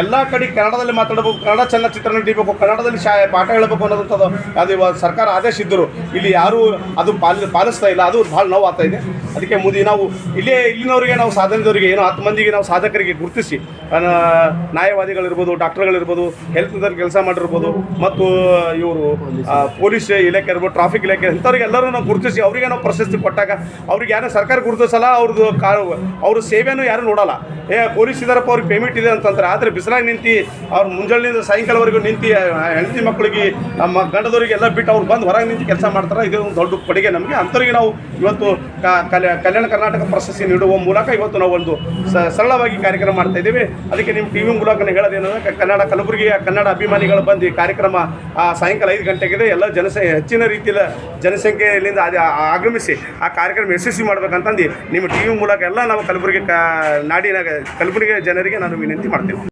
ಎಲ್ಲ ಕಡೆ ಕನ್ನಡದಲ್ಲಿ ಮಾತಾಡಬೇಕು, ಕನ್ನಡ ಚಲನಚಿತ್ರ ನಡಿಬೇಕು, ಕನ್ನಡದಲ್ಲಿ ಶಾ ಪಾಠ ಹೇಳಬೇಕು ಅನ್ನೋದಂಥದ್ದು ಅದು ಇವಾಗ ಸರ್ಕಾರ ಆದೇಶ ಇದ್ದರು ಇಲ್ಲಿ ಯಾರೂ ಅದು ಪಾಲ ಪಾಲಿಸ್ತಾ ಇಲ್ಲ, ಅದು ಭಾಳ ನೋವು ಆಗ್ತಾ ಇದೆ. ಅದಕ್ಕೆ ಮುಂದೆ ನಾವು ಇಲ್ಲೇ ಇಲ್ಲಿನವರಿಗೆ ನಾವು ಸಾಧನದವರಿಗೆ ಏನೋ ಹತ್ತು ಮಂದಿಗೆ ನಾವು ಸಾಧಕರಿಗೆ ಗುರುತಿಸಿ ನ್ಯಾಯವಾದಿಗಳಿರ್ಬೋದು, ಡಾಕ್ಟರ್ಗಳಿರ್ಬೋದು ಹೆಲ್ತ್ದಲ್ಲಿ ಕೆಲಸ ಮಾಡಿರ್ಬೋದು, ಮತ್ತು ಇವರು ಪೊಲೀಸ್ ಇಲಾಖೆ ಇರ್ಬೋದು, ಟ್ರಾಫಿಕ್ ಇಲಾಖೆ ಇಂಥವ್ರಿಗೆ ಎಲ್ಲರೂ ನಾವು ಗುರುತಿಸಿ, ಅವರಿಗೆ ನಾವು ಪ್ರಶಸ್ತಿ ಕೊಟ್ಟಾಗ ಅವ್ರಿಗೆ ಯಾರು ಸರ್ಕಾರ ಗುರುತಿಸಲ್ಲ, ಅವ್ರದ್ದು ಕಾ ಅವ್ರ ಸೇವೆಯೂ ಯಾರು ನೋಡಲ್ಲ. ಏ, ಪೊಲೀಸ್ ಇದ್ದಾರಪ್ಪ ಅವ್ರಿಗೆ ಪೇಮೆಂಟ್ ಇದೆ ಅಂತಂತಾರೆ ಆದರೆ ಬಿಸಿಲಾಗಿ ನಿಂತು, ಅವ್ರು ಮುಂಜಾನೆಯಿಂದ ಸಾಯಂಕಾಲವರೆಗೂ ನಿಂತು ಹೆಂಡತಿ ಮಕ್ಕಳಿಗೆ ನಮ್ಮ ಗಂಡದವರಿಗೆ ಎಲ್ಲ ಬಿಟ್ಟು ಅವ್ರು ಬಂದು ಹೊರಗೆ ನಿಂತು ಕೆಲಸ ಮಾಡ್ತಾರೆ. ಇದು ಒಂದು ದೊಡ್ಡ ಕೊಡುಗೆ ನಮಗೆ. ಅಂಥವ್ರಿಗೆ ನಾವು ಇವತ್ತು ಕಲ್ಯಾಣ ಕರ್ನಾಟಕ ಪ್ರಶಸ್ತಿ ನೀಡುವ ಮೂಲಕ ಇವತ್ತು ನಾವು ಒಂದು ಸರಳವಾಗಿ ಕಾರ್ಯಕ್ರಮ ಮಾಡ್ತಾ ಇದ್ದೀವಿ. ಅದಕ್ಕೆ ನಿಮ್ಮ ಟಿ ವಿ ಮೂಲಕ ಹೇಳೋದೇನಂದ್ರೆ ಕನ್ನಡ ಕಲಬುರಗಿಯ ಕನ್ನಡ ಅಭಿಮಾನಿಗಳು ಬಂದು ಈ ಕಾರ್ಯಕ್ರಮ ಸಾಯಂಕಾಲ ಐದು ಗಂಟೆಗಿದೆ. ಎಲ್ಲ ಜನಸಂಖ್ಯೆ, ಹೆಚ್ಚಿನ ರೀತಿಯಲ್ಲಿ ಜನಸಂಖ್ಯೆಯಲ್ಲಿಂದ ಆಗಮಿಸಿ ಆ ಕಾರ್ಯಕ್ರಮ ಯಶಸ್ವಿ ಮಾಡ್ಬೇಕಂತಂದು ನಿಮ್ಮ ಟಿ ವಿ ಮೂಲಕ ಎಲ್ಲ ನಾವು ಕಲಬುರಗಿ ಕ ನಾಡಿನ ಕಲಬುರಗಿ ಜನರಿಗೆ ನಾನು ವಿನಂತಿ ಮಾಡ್ತೇನೆ.